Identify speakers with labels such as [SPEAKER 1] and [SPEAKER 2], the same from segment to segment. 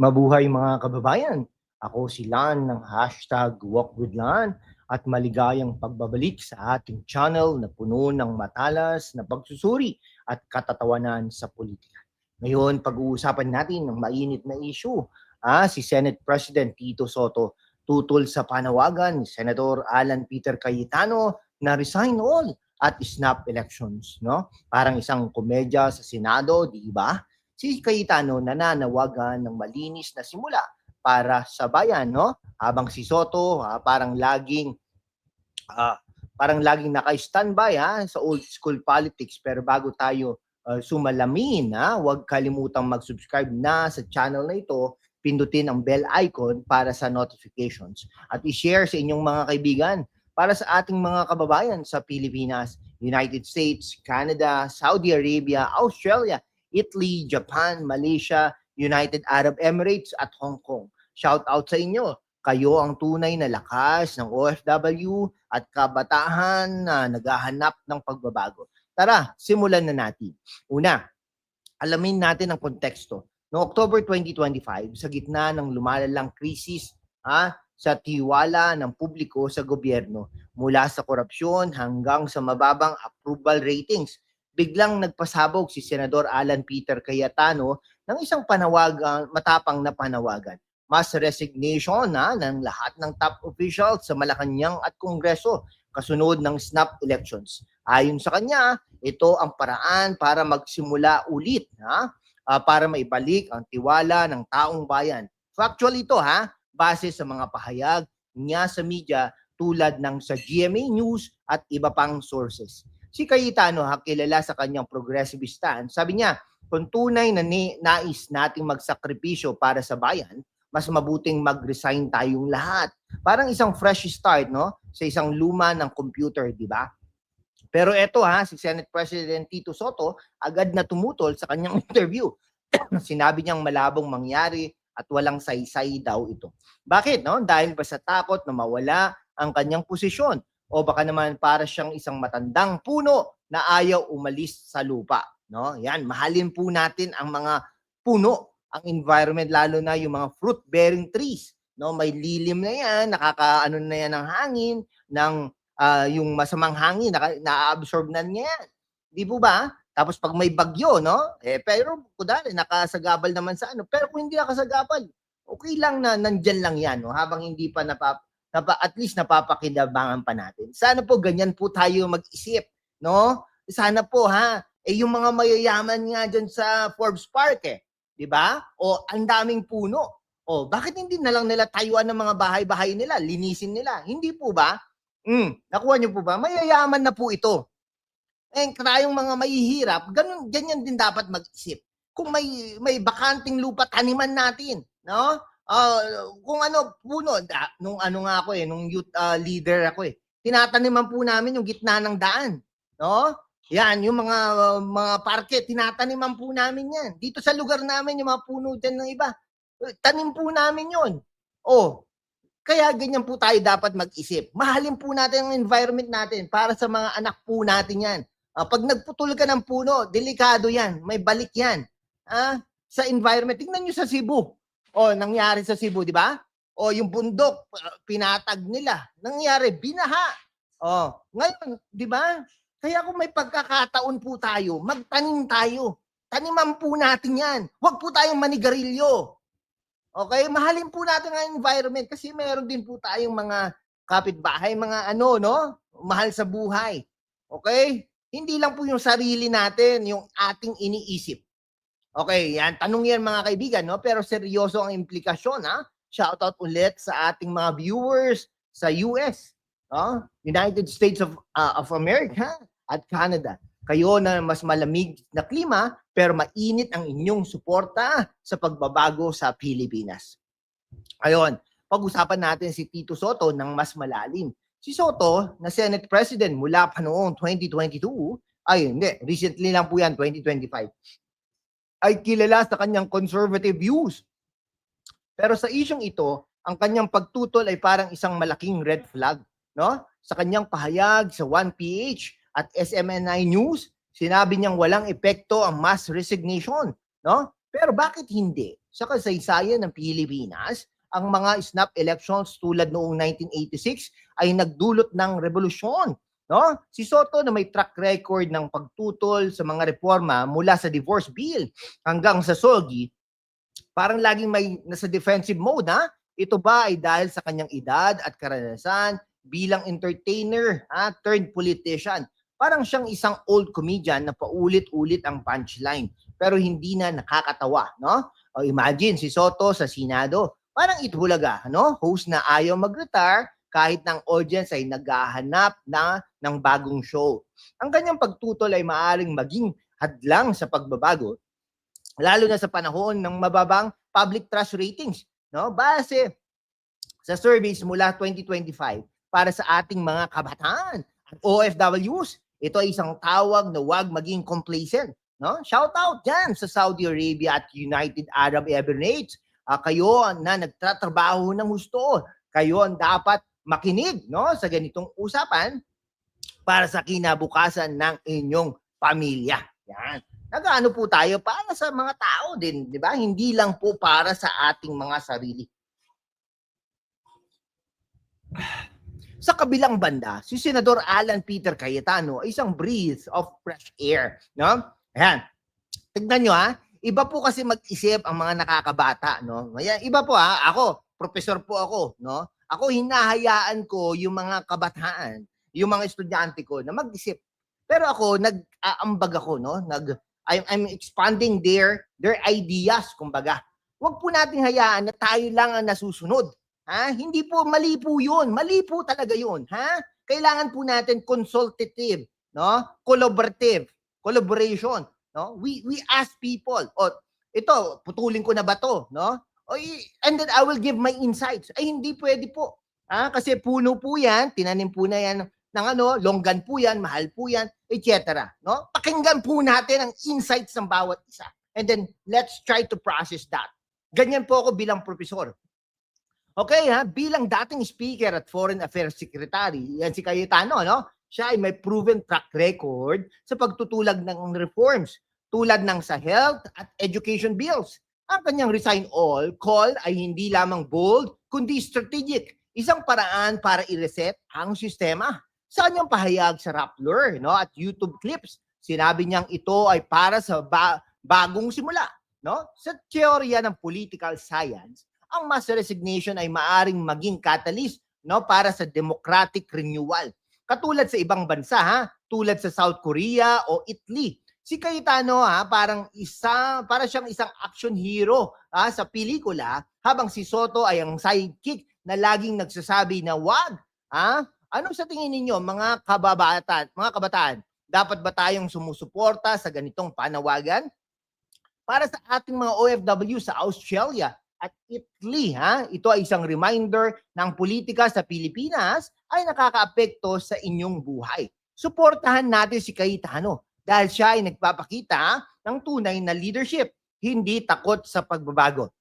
[SPEAKER 1] Mabuhay mga kababayan! Ako si Lan ng hashtag WalkWithLan at maligayang pagbabalik sa ating channel na puno ng matalas na pagsusuri at katatawanan sa politika. Ngayon, pag-uusapan natin ng mainit na issue, ah, si Senate President Tito Soto tutol sa panawagan ni Senator Alan Peter Cayetano na resign all at snap elections, no? Parang isang komedya sa Senado, di ba? Si Cayetano nananawagan ng malinis na simula para sa bayan, no? Habang si Soto ah, parang laging ah, parang laging naka-standby ha, sa old school politics. Pero bago tayo ah, sumalamin, ha, huwag kalimutang mag-subscribe na sa channel na ito. Pindutin ang bell icon para sa notifications. At i-share sa inyong mga kaibigan para sa ating mga kababayan sa Pilipinas, United States, Canada, Saudi Arabia, Australia, Italy, Japan, Malaysia, United Arab Emirates at Hong Kong. Shout out sa inyo. Kayo ang tunay na lakas ng OFW at kabataan na naghahanap ng pagbabago. Tara, simulan na natin. Una, alamin natin ang konteksto. Noong October 2025, sa gitna ng lumalalang krisis ha, sa tiwala ng publiko sa gobyerno mula sa korupsyon hanggang sa mababang approval ratings, biglang nagpasabog si Senador Alan Peter Cayetano ng isang panawagan, matapang na panawagan. Mass resignation na ng lahat ng top officials sa Malacanang at Kongreso kasunod ng snap elections. Ayon sa kanya, ito ang paraan para magsimula ulit ha, ah, para maibalik ang tiwala ng taong bayan. Factual ito ha, base sa mga pahayag niya sa media tulad ng sa GMA News at iba pang sources. Si Cayetano ha, kilala sa kanyang progressive stance, sabi niya, kung tunay na ni, nais nating magsakripisyo para sa bayan, mas mabuting mag-resign tayong lahat. Parang isang fresh start, no? Sa isang luma ng computer, di ba? Pero eto ha, si Senate President Tito Soto agad na tumutol sa kanyang interview. Sinabi niyang malabong mangyari at walang saysay daw ito. Bakit? No? Dahil ba sa takot na mawala ang kanyang posisyon o baka naman para siyang isang matandang puno na ayaw umalis sa lupa. No? Yan, mahalin po natin ang mga puno, ang environment, lalo na yung mga fruit-bearing trees. No? May lilim na yan, nakakaano na yan ng hangin, ng ah, yung masamang hangin, naka, na-absorb na niya yan. Di po ba? Tapos pag may bagyo, no? Eh, pero kudali, nakasagabal naman sa ano. Pero kung hindi nakasagabal, okay lang na nandyan lang yan, no? Habang hindi pa napap, napa, at least napapakinabangan pa natin. Sana po ganyan po tayo mag-isip, no? Sana po ha, eh yung mga mayayaman nga dyan sa Forbes Park eh, di ba? O ang daming puno. O bakit hindi na lang nila tayuan ng mga bahay-bahay nila, linisin nila? Hindi po ba? Mm, nakuha niyo po ba? Mayayaman na po ito. Eh, tayong mga mahihirap, ganun, ganyan din dapat mag-isip. Kung may may bakanting lupa, taniman natin, no? Ah, kung ano puno, da, nung ano nga ako eh, nung youth ah, leader ako eh. Tinataniman po namin yung gitna ng daan, no? Yan, yung mga mga parke, tinataniman po namin yan. Dito sa lugar namin, yung mga puno dyan ng iba, tanim po namin yon. Oh, kaya ganyan po tayo dapat mag-isip. Mahalin po natin ang environment natin para sa mga anak po natin yan. Ah, pag nagputol ka ng puno, delikado yan. May balik yan. Ah, sa environment. Tingnan nyo sa Cebu. O, nangyari sa Cebu, di ba? O, yung bundok, pinatag nila. Nangyari, binaha. O, ngayon, di ba? Kaya kung may pagkakataon po tayo, magtanim tayo. Taniman po natin yan. Huwag po tayong manigarilyo. Okay? Mahalin po natin ang environment kasi meron din po tayong mga kapitbahay, mga ano, no? Mahal sa buhay. Okay? Hindi lang po yung sarili natin, yung ating iniisip. Okay, yan. Tanong yan mga kaibigan, no? Pero seryoso ang implikasyon, ha? Shoutout ulit sa ating mga viewers sa US, no? United States of, uh, of America at Canada. Kayo na mas malamig na klima, pero mainit ang inyong suporta sa pagbabago sa Pilipinas. Ayon, pag-usapan natin si Tito Soto ng mas malalim. Si Soto, na Senate President mula pa noong 2022, ay hindi, recently lang po yan, 2025, ay kilala sa kanyang conservative views. Pero sa isyong ito, ang kanyang pagtutol ay parang isang malaking red flag, no? Sa kanyang pahayag sa 1PH at SMNI News, sinabi niyang walang epekto ang mass resignation, no? Pero bakit hindi? sa kasaysayan ng Pilipinas, ang mga snap elections tulad noong 1986 ay nagdulot ng revolusyon. No? Si Soto na may track record ng pagtutol sa mga reforma mula sa divorce bill hanggang sa SOGI, parang laging may nasa defensive mode ha. Ito ba ay dahil sa kanyang edad at karanasan bilang entertainer, ha, turned politician. Parang siyang isang old comedian na paulit-ulit ang punchline pero hindi na nakakatawa, no? O imagine si Soto sa Senado, parang itbulaga, no? Host na ayaw mag-retire kahit ng audience ay naghahanap na ng bagong show. Ang kanyang pagtutol ay maaring maging hadlang sa pagbabago, lalo na sa panahon ng mababang public trust ratings, no? Base sa surveys mula 2025 para sa ating mga kabataan at OFWs, ito ay isang tawag na huwag maging complacent. No? Shout out dyan sa Saudi Arabia at United Arab Emirates. Ah, kayo na nagtatrabaho ng gusto. Kayo ang dapat makinig no, sa ganitong usapan para sa kinabukasan ng inyong pamilya. Yan. Nagaano po tayo para sa mga tao din, di ba? Hindi lang po para sa ating mga sarili. Sa kabilang banda, si Senador Alan Peter Cayetano ay isang breath of fresh air. No? Ayan. Tignan nyo ha. Iba po kasi mag-isip ang mga nakakabata. No? Ayan, iba po ha. Ako, professor po ako. No? Ako, hinahayaan ko yung mga kabataan, yung mga estudyante ko na mag-isip. Pero ako, nag-aambag ako. No? Nag, I'm, I'm expanding their, their ideas, kumbaga. Huwag po nating hayaan na tayo lang ang nasusunod. Ha? Hindi po mali po 'yun. Mali po talaga 'yun, ha? Kailangan po natin consultative, no? Collaborative, collaboration, no? We we ask people, o ito, putulin ko na ba 'to, no? And then I will give my insights. Ay hindi pwede po. Ha? Kasi puno po 'yan, tinanim po na 'yan ng ano, longgan po 'yan, mahal po 'yan, etc. No? Pakinggan po natin ang insights ng bawat isa. And then let's try to process that. Ganyan po ako bilang profesor. Okay ha, bilang dating speaker at foreign affairs secretary, yan si Cayetano, no? Siya ay may proven track record sa pagtutulag ng reforms tulad ng sa health at education bills. Ang kanyang resign all call ay hindi lamang bold, kundi strategic. Isang paraan para i-reset ang sistema. Sa kanyang pahayag sa Rappler no, at YouTube clips, sinabi niyang ito ay para sa ba- bagong simula. No? Sa teorya ng political science, ang mass resignation ay maaring maging catalyst no para sa democratic renewal. Katulad sa ibang bansa ha, tulad sa South Korea o Italy. Si Cayetano ha, parang isa para siyang isang action hero ha, sa pelikula habang si Soto ay ang sidekick na laging nagsasabi na wag ha. Ano sa tingin ninyo mga kababatan, mga kabataan? Dapat ba tayong sumusuporta sa ganitong panawagan? Para sa ating mga OFW sa Australia, at Italy. Ha? Ito ay isang reminder ng politika sa Pilipinas ay nakakaapekto sa inyong buhay. Suportahan natin si Cayetano dahil siya ay nagpapakita ng tunay na leadership, hindi takot sa pagbabago.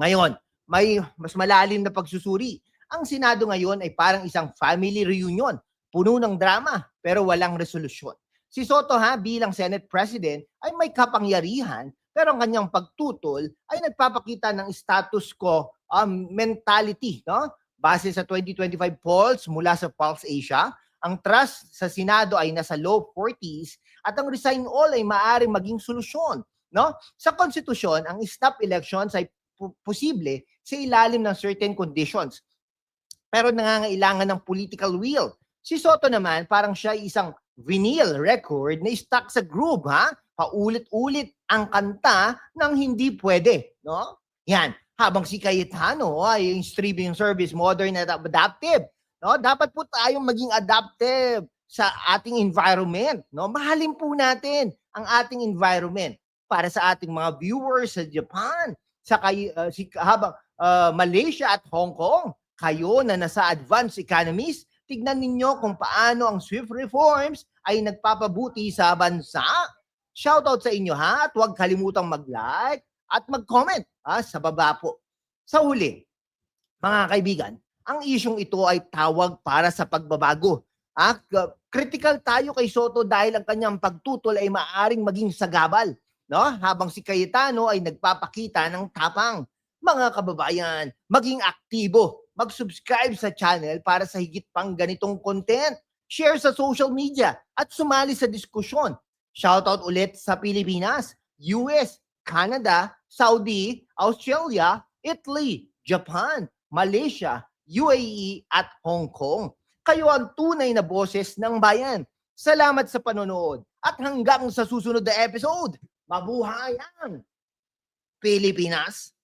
[SPEAKER 1] Ngayon, may mas malalim na pagsusuri. Ang Senado ngayon ay parang isang family reunion, puno ng drama pero walang resolusyon. Si Soto ha bilang Senate President ay may kapangyarihan pero ang kanyang pagtutol ay nagpapakita ng status quo um, mentality. No? Base sa 2025 polls mula sa Pulse Asia, ang trust sa Senado ay nasa low 40s at ang resign all ay maaaring maging solusyon. No? Sa konstitusyon, ang snap elections ay posible sa ilalim ng certain conditions. Pero nangangailangan ng political will. Si Soto naman, parang siya isang vinyl record na stuck sa groove, ha? Paulit-ulit ang kanta ng hindi pwede, no? Yan. Habang si Cayetano ay yung streaming service, modern at adaptive, no? Dapat po tayong maging adaptive sa ating environment, no? Mahalin po natin ang ating environment para sa ating mga viewers sa Japan, sa kay, uh, si, habang uh, Malaysia at Hong Kong, kayo na nasa advanced economies, tignan ninyo kung paano ang swift reforms ay nagpapabuti sa bansa. Shoutout sa inyo ha at huwag kalimutang mag-like at mag-comment ha, sa baba po. Sa huli, mga kaibigan, ang isyong ito ay tawag para sa pagbabago. Ha? K- Critical tayo kay Soto dahil ang kanyang pagtutol ay maaring maging sagabal no? Habang si Cayetano ay nagpapakita ng tapang. Mga kababayan, maging aktibo. Mag-subscribe sa channel para sa higit pang ganitong content. Share sa social media at sumali sa diskusyon. Shoutout ulit sa Pilipinas, US, Canada, Saudi, Australia, Italy, Japan, Malaysia, UAE at Hong Kong. Kayo ang tunay na boses ng bayan. Salamat sa panonood at hanggang sa susunod na episode. Mabuhay ang Pilipinas!